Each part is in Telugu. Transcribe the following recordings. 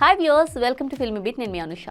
Hi viewers welcome to film beat నేను మీ Anusha.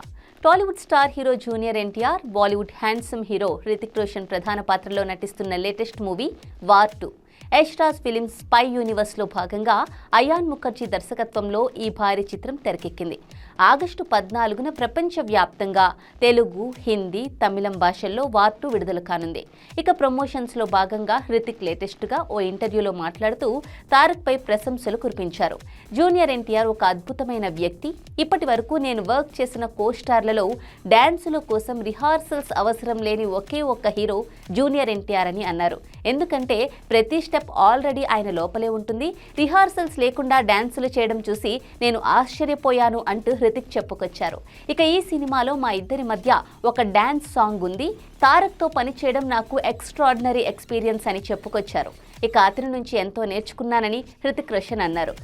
Tollywood star hero junior NTR Bollywood handsome hero Hrithik Roshan ప్రధాన పాత్రలో నటిస్తున్న latest movie War two Yash Raj Films spy యూనివర్స్లో భాగంగా అయాన్ ముఖర్జీ దర్శకత్వంలో ఈ భారీ చిత్రం తెరకెక్కింది. ఆగస్టు పద్నాలుగున ప్రపంచవ్యాప్తంగా తెలుగు హిందీ తమిళం భాషల్లో వార్టు విడుదల కానుంది. ఇక ప్రమోషన్స్లో భాగంగా హృతిక్ లేటెస్ట్గా ఓ ఇంటర్వ్యూలో మాట్లాడుతూ తారక్పై ప్రశంసలు కురిపించారు. జూనియర్ ఎన్టీఆర్ ఒక అద్భుతమైన వ్యక్తి. ఇప్పటి వరకు నేను వర్క్ చేసిన కోస్టార్లలో డ్యాన్సుల కోసం రిహార్సల్స్ అవసరం లేని ఒకే ఒక్క హీరో జూనియర్ ఎన్టీఆర్ అని అన్నారు. ఎందుకంటే ప్రతి స్టెప్ ఆల్రెడీ ఆయన లోపలే ఉంటుంది. రిహార్సల్స్ లేకుండా డ్యాన్సులు చేయడం చూసి నేను ఆశ్చర్యపోయాను అంటూ హృతిక్ చెప్పుకొచ్చారు. ఇక ఈ సినిమాలో మా ఇద్దరి మధ్య ఒక డ్యాన్స్ సాంగ్ ఉంది. తారక్తో పనిచేయడం నాకు ఎక్స్ట్రాడినరీ ఎక్స్పీరియన్స్ అని చెప్పుకొచ్చారు. ఇక అతని నుంచి ఎంతో నేర్చుకున్నానని హృతిక్ రోషన్ అన్నారు.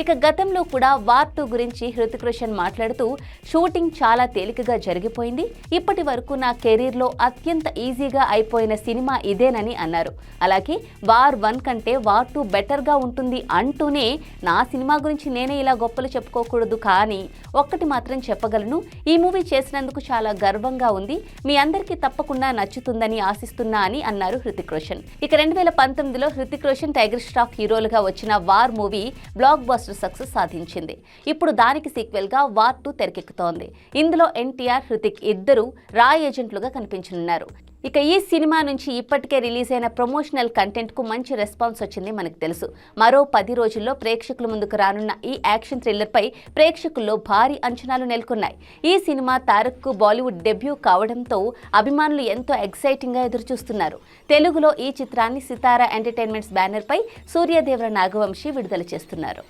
ఇక గతంలో కూడా వార్ టూ గురించి హృతిక్ రోషన్ మాట్లాడుతూ షూటింగ్ చాలా తేలికగా జరిగిపోయింది. ఇప్పటి వరకు నా కెరీర్లో అత్యంత ఈజీగా అయిపోయిన సినిమా ఇదేనని అన్నారు. అలాగే వార్ వన్ కంటే వార్ టూ బెటర్గా ఉంటుంది అంటూనే నా సినిమా గురించి నేనే ఇలా గొప్పలు చెప్పుకోకూడదు కానీ ఒక్కటి మాత్రం చెప్పగలను. ఈ మూవీ చేసినందుకు చాలా గర్వంగా ఉంది. మీ అందరికీ తప్పకుండా నచ్చుతుందని ఆశిస్తున్నా అని అన్నారు హృతిక్ రోషన్. ఇక రెండు వేల పంతొమ్మిదిలో హృతిక్ రోషన్ టైగర్ స్టాఫ్ హీరోలుగా వచ్చిన war movie blockbuster success సాధించింది. ఇప్పుడు దానికి సీక్వెల్గా వార్ టూ తెరకెక్కుతోంది. ఇందులో ఎన్టీఆర్ హృతిక్ ఇద్దరు రా ఏజెంట్లుగా కనిపించనున్నారు. ఇక ఈ సినిమా నుంచి ఇప్పటికే రిలీజ్ అయిన ప్రమోషనల్ కంటెంట్కు మంచి రెస్పాన్స్ వచ్చింది మనకు తెలుసు. మరో పది రోజుల్లో ప్రేక్షకుల ముందుకు రానున్న ఈ యాక్షన్ థ్రిల్లర్ పై ప్రేక్షకుల్లో భారీ అంచనాలు నెలకొన్నాయి. ఈ సినిమా తారక్కు బాలీవుడ్ డెబ్యూ కావడంతో అభిమానులు ఎంతో ఎక్సైటింగ్గా ఎదురుచూస్తున్నారు. తెలుగులో ఈ చిత్రాన్ని సితారా ఎంటర్టైన్మెంట్స్ బ్యానర్ పై సూర్యదేవర నాగవంశి విడుదల చేస్తున్నారు.